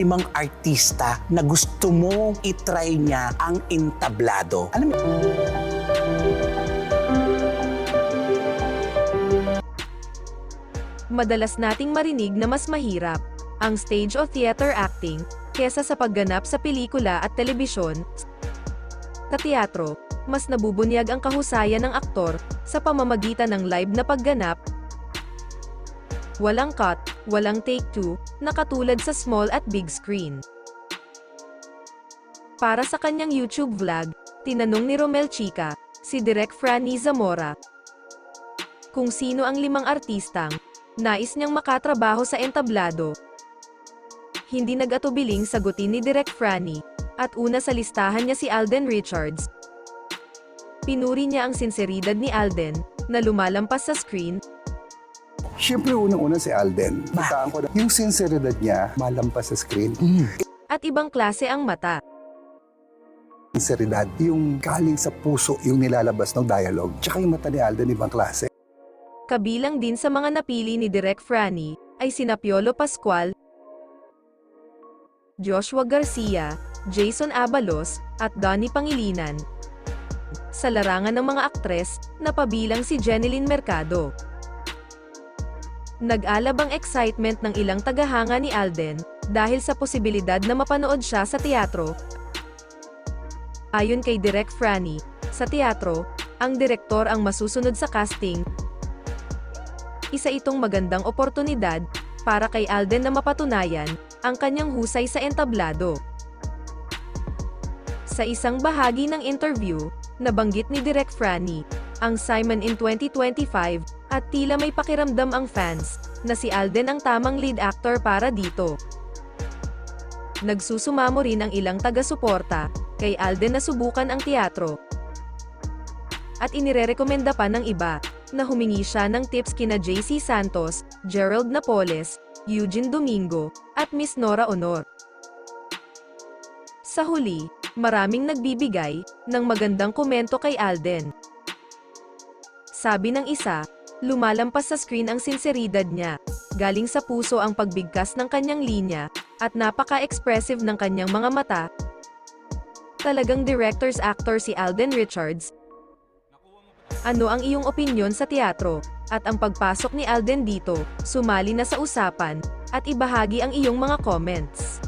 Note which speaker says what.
Speaker 1: limang artista na gusto mo itry niya ang entablado. Alam mo,
Speaker 2: Madalas nating marinig na mas mahirap ang stage o theater acting kesa sa pagganap sa pelikula at telebisyon. Sa teatro, mas nabubunyag ang kahusayan ng aktor sa pamamagitan ng live na pagganap. Walang cut, walang take two, na katulad sa small at big screen. Para sa kanyang YouTube vlog, tinanong ni Romel Chica, si Direk Franny Zamora, kung sino ang limang artistang nais niyang makatrabaho sa entablado. Hindi nag-atubiling sagutin ni Direk Franny, at una sa listahan niya si Alden Richards. Pinuri niya ang sinseridad ni Alden, na lumalampas sa screen,
Speaker 3: Siyempre, unang-una si Alden. Kitaan ko na, yung sinseridad niya, malampas sa screen.
Speaker 2: at ibang klase ang mata.
Speaker 3: Sinseridad, yung galing sa puso, yung nilalabas ng dialogue. Tsaka yung mata ni Alden, ibang klase.
Speaker 2: Kabilang din sa mga napili ni Direk Franny, ay sina Piolo Pascual, Joshua Garcia, Jason Abalos, at Donnie Pangilinan. Sa larangan ng mga aktres, napabilang si Jeneline Mercado. Nag-alab ang excitement ng ilang tagahanga ni Alden, dahil sa posibilidad na mapanood siya sa teatro. Ayon kay Direk Franny, sa teatro, ang direktor ang masusunod sa casting, isa itong magandang oportunidad para kay Alden na mapatunayan ang kanyang husay sa entablado. Sa isang bahagi ng interview, nabanggit ni Direk Franny ang Simon in 2025 at tila may pakiramdam ang fans na si Alden ang tamang lead actor para dito. Nagsusumamo rin ang ilang taga-suporta kay Alden na subukan ang teatro. At inirerekomenda pa ng iba na humingi siya ng tips kina JC Santos, Gerald Napoles, Eugene Domingo, at Miss Nora Honor. Sa huli, maraming nagbibigay ng magandang komento kay Alden. Sabi ng isa, lumalampas sa screen ang sinseridad niya, galing sa puso ang pagbigkas ng kanyang linya, at napaka-expressive ng kanyang mga mata. Talagang director's actor si Alden Richards, ano ang iyong opinyon sa teatro? At ang pagpasok ni Alden dito, sumali na sa usapan, at ibahagi ang iyong mga comments.